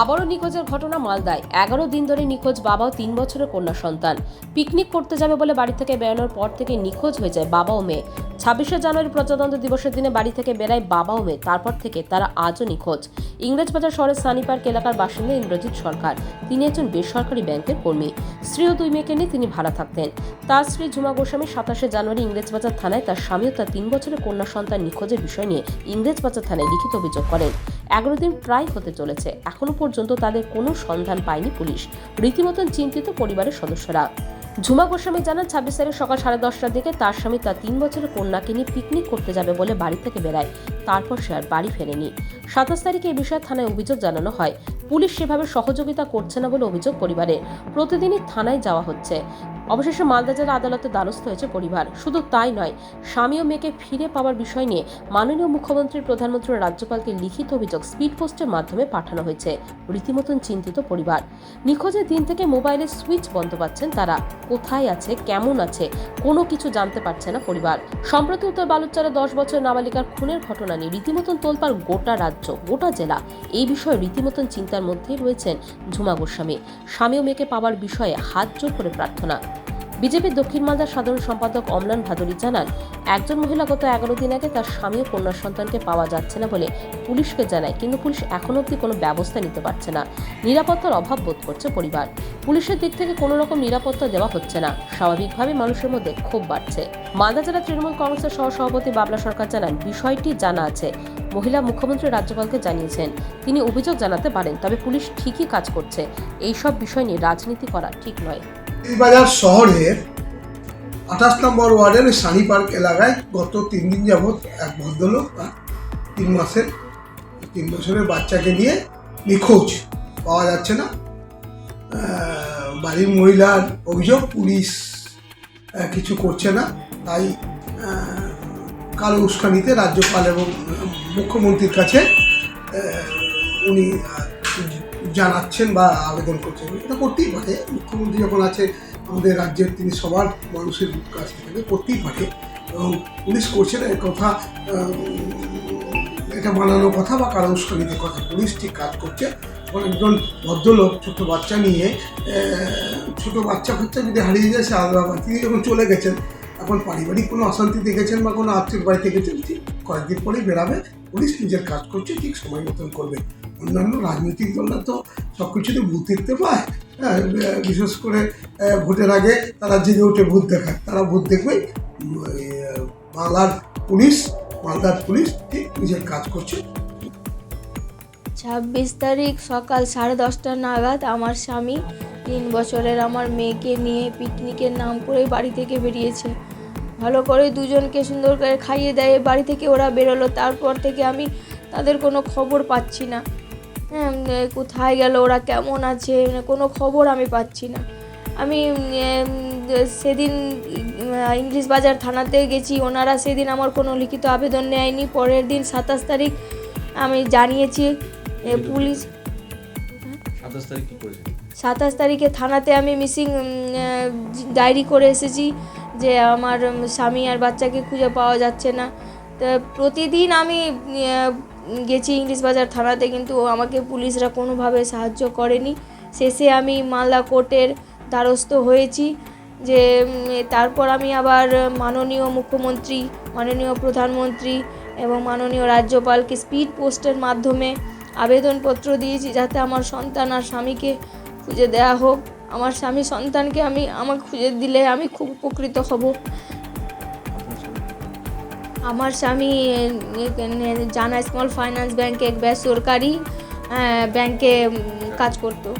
আবারও নিখোঁজের ঘটনা মালদায়। এগারো দিন ধরে নিখোঁজ বাবা ও তিন বছরের কন্যা সন্তান। পিকনিক করতে যাবে বলে বাড়ি থেকে বেরোনোর পর থেকে নিখোঁজ হয়ে যায় বাবা ও মেয়ে। ছাব্বিশে জানুয়ারি প্রজাতন্ত্র দিবসের দিনে বাড়ি থেকে বেড়ায় বাবা ও মেয়ে। তারপর থেকে তারা আজও নিখোঁজ। ইংরেজবাজার শহরের সানি পার্ক এলাকার বাসিন্দা ইন্দ্রজিৎ সরকার। তিনি একজন বেসরকারি ব্যাংকের কর্মী। স্ত্রী ও দুই মেয়েকে নিয়ে তিনি ভাড়া থাকতেন। তার স্ত্রী ঝুমা গোস্বামী সাতাশে জানুয়ারি ইংরেজবাজার থানায় তার স্বামী ও তার তিন বছরের কন্যা সন্তান নিখোঁজের বিষয় নিয়ে ইংরেজবাজার থানায় লিখিত অভিযোগ করেন। এগারো দিন প্রায় হতে চলেছে। এখনও পর্যন্ত তাদের কোনো সন্ধান পায়নি পুলিশ। রীতিমতন চিন্তিত পরিবারের সদস্যরা। ঝুমা গোস্বামী জানান, ছাব্বিশ তারিখ সকাল সাড়ে দশটার দিকে তার স্বামী তার তিন বছরের কন্যাকে নিয়ে পিকনিক করতে যাবে বলে বাড়ি থেকে বেড়ায় তারপর সে আর বাড়ি ফেরেনি। সাতাশ তারিখে এ বিষয়ে থানায় অভিযোগ জানানো হয়। পুলিশ সেভাবে সহযোগিতা করছে না বলে অভিযোগ পরিবারে। প্রতিদিনই থানায় যাওয়া হচ্ছে। অবশেষে মালদা জেলা আদালতে দ্বারস্থ হয়েছে পরিবার। শুধু তাই নয়, স্বামী ও মেয়েকে ফিরে পাওয়ার বিষয় নিয়ে মাননীয় মুখ্যমন্ত্রী প্রধানমন্ত্রী রাজ্যপালকে লিখিত অভিযোগ স্পিড পোস্টের মাধ্যমে পাঠানো হয়েছে। রীতিমতন চিন্তিত পরিবার। নিখোঁজের দিন থেকে মোবাইলের সুইচ বন্ধ পাচ্ছেন তারা। কোথায় আছে? কেমন আছে? কোনো কিছু জানতে পারছে না পরিবার। সম্প্রতি উত্তর বালুচরে দশ বছর নাবালিকার খুনের ঘটনা নিয়ে রীতিমতন তোলপাড় গোটা রাজ্য, গোটা জেলা। এই বিষয়ে রীতিমতন চিন্তার মধ্যেই রয়েছেন ঝুমা গোস্বামী। স্বামী ও মেয়েকে পাওয়ার বিষয়ে হাত জোর করে প্রার্থনা। বিজেপির দক্ষিণ মালদার সাধারণ সম্পাদক অমলান ভাদুরী জানান, একজন মহিলা গত এগারো দিন আগে তার স্বামী ও কন্যা সন্তানকে পাওয়া যাচ্ছে না বলে পুলিশকে জানায়, কিন্তু পুলিশ এখনও অবধি কোনো ব্যবস্থা নিতে পারছে না। নিরাপত্তার অভাব বোধ করছে পরিবার। পুলিশের দিক থেকে কোনো রকম নিরাপত্তা দেওয়া হচ্ছে না। স্বাভাবিকভাবে মানুষের মধ্যে ক্ষোভ বাড়ছে। মালদা জেলা তৃণমূল কংগ্রেসের সহ সভাপতি বাবলা সরকার জানান, বিষয়টি জানা আছে। মহিলা মুখ্যমন্ত্রী রাজ্যপালকে জানিয়েছেন, তিনি অভিযোগ জানাতে পারেন, তবে পুলিশ ঠিকই কাজ করছে। এইসব বিষয় নিয়ে রাজনীতি করা ঠিক নয়। বাজার শহরের আঠাশ নম্বর ওয়ার্ডের সানি পার্ক এলাকায় গত তিন দিন যাবৎ এক ভদ্রলোক তার তিন মাসের, তিন বছরের বাচ্চাকে নিয়ে নিখোঁজ। পাওয়া যাচ্ছে না। বাড়ির মহিলার অভিযোগ, পুলিশ কিছু করছে না। তাই কালো উস্কানিতে রাজ্যপাল এবং মুখ্যমন্ত্রীর কাছে উনি জানাচ্ছেন বা আবেদন করছেন, এটা করতেই পারে। মুখ্যমন্ত্রী যখন আছে, আমাদের রাজ্যের তিনি সবার মানুষের কাছ থেকে করতেই পারে। এবং পুলিশ করছে না কথা এটা বানানো কথা বা কারও উস্কানিতে কথা। পুলিশ ঠিক কাজ করছে। একজন ভদ্রলোক, ছোট বাচ্চা নিয়ে ছোট বাচ্চা ফাচ্চা যদি হারিয়ে যায়, সে আলাদা। তিনি যখন চলে গেছেন, এখন পারিবারিক কোনো অশান্তি দেখেছেন বা কোনো আত্মীয় বাড়িতে গেছেন ঠিক কয়েকদিন পরেই বেরাবে। পুলিশ নিজের কাজ করছে, ঠিক সময় মতন করবে। অন্যান্য রাজনৈতিক দলরা তো সব কিছুতে ভূত দেখতে পায়। হ্যাঁ বিশেষ করে ভোটের আগে তারা জেগে উঠে ভূত দেখায়। তারা ভূত দেখবেই উম, বাংলার পুলিশ মালদার পুলিশ ঠিক নিজের কাজ করছে। ছাব্বিশ তারিখ সকাল সাড়ে দশটা নাগাদ আমার স্বামী তিন বছরের আমার মেয়েকে নিয়ে পিকনিকের নাম করে বাড়ি থেকে বেরিয়েছে। ভালো করে দুজনকে সুন্দর করে খাইয়ে দেয় বাড়ি থেকে ওরা বেরোলো। তারপর থেকে আমি তাদের কোনো খবর পাচ্ছি না। কোথায় গেল ওরা কেমন আছে মানে কোনো খবর আমি পাচ্ছি না। আমি সেদিন ইংলিশ বাজার থানাতে গেছি ওনারা সেদিন আমার কোনো লিখিত আবেদন নেয়নি। পরের দিন সাতাশ তারিখ আমি জানিয়েছি পুলিশ। সাতাশ তারিখ থানাতে আমি মিসিং ডায়েরি করে এসেছি যে আমার স্বামী আর বাচ্চাকে খুঁজে পাওয়া যাচ্ছে না। তো প্রতিদিন আমি গেছি ইংলিশ বাজার থানাতে, কিন্তু আমাকে পুলিশরা কোনোভাবে সাহায্য করেনি। শেষে আমি মালদা কোর্টের দ্বারস্থ হয়েছি যে তারপর আমি আবার মাননীয় মুখ্যমন্ত্রী, মাননীয় প্রধানমন্ত্রী এবং মাননীয় রাজ্যপালকে স্পিড পোস্টের মাধ্যমে আবেদনপত্র দিয়েছি যাতে আমার সন্তান আর স্বামীকে খুঁজে দেওয়া হোক। আমার স্বামী সন্তানকে আমি, আমাকে খুঁজে দিলে আমি খুব উপকৃত হব। আমার স্বামী জানা স্মল ফাইন্যান্স ব্যাংকে এক বেসরকারি ব্যাংকে কাজ করতো।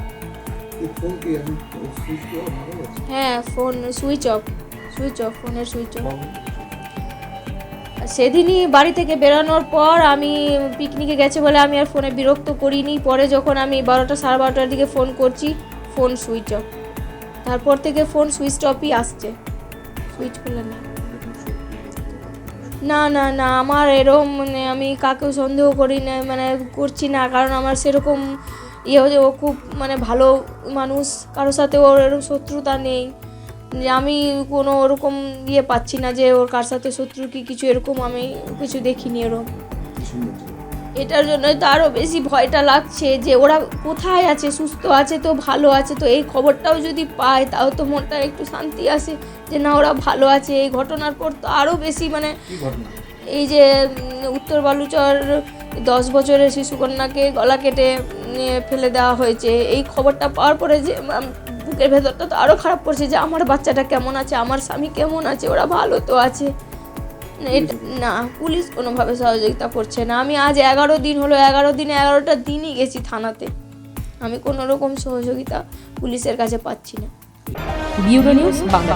হ্যাঁ phone switch off switch off ফোনের সুইচ অফ সেদিনই বাড়ি থেকে বেরোনোর পর আমি পিকনিকে গেছে বলে আমি আর ফোনে বিরক্ত করিনি। পরে যখন আমি বারোটা সাড়ে বারোটার দিকে ফোন করছি ফোন সুইচ অফ তারপর থেকে ফোন সুইচ অফই আসছে। সুইচ করলে না। না না না, আমার এরকম মানে আমি কাকেও সন্দেহ করি না মানে করছি না, কারণ আমার সেরকম ইয়ে হচ্ছে, ও খুব মানে ভালো মানুষ, কারোর সাথে ওর এরকম শত্রুতা নেই যে আমি কোনো ওরকম ইয়ে পাচ্ছি না যে ওর কার সাথে শত্রু কি, কিছু এরকম আমি কিছু দেখিনি এরকম। এটার জন্য তো আরও বেশি ভয়টা লাগছে যে ওরা কোথায় আছে সুস্থ আছে তো ভালো আছে তো এই খবরটাও যদি পায় তাও তো মনটা একটু শান্তি আসে যে না ওরা ভালো আছে। এই ঘটনার পর তো আরও বেশি মানে এই যে উত্তর বালুচর দশ বছরের শিশুকন্যাকে গলা কেটে ফেলে দেওয়া হয়েছে। এই খবরটা পাওয়ার পরে যে বুকের ভেতরটা তো আরও খারাপ পড়ছে যে আমার বাচ্চাটা কেমন আছে? আমার স্বামী কেমন আছে? ওরা ভালো তো আছে। না, পুলিশ কোনোভাবে সহযোগিতা করছে না। আমি আজ এগারো দিন হলো, এগারো দিনে এগারোটা দিনই গেছি থানাতে। আমি কোনো রকম সহযোগিতা পুলিশের কাছে পাচ্ছি না। Bureau news, Bangla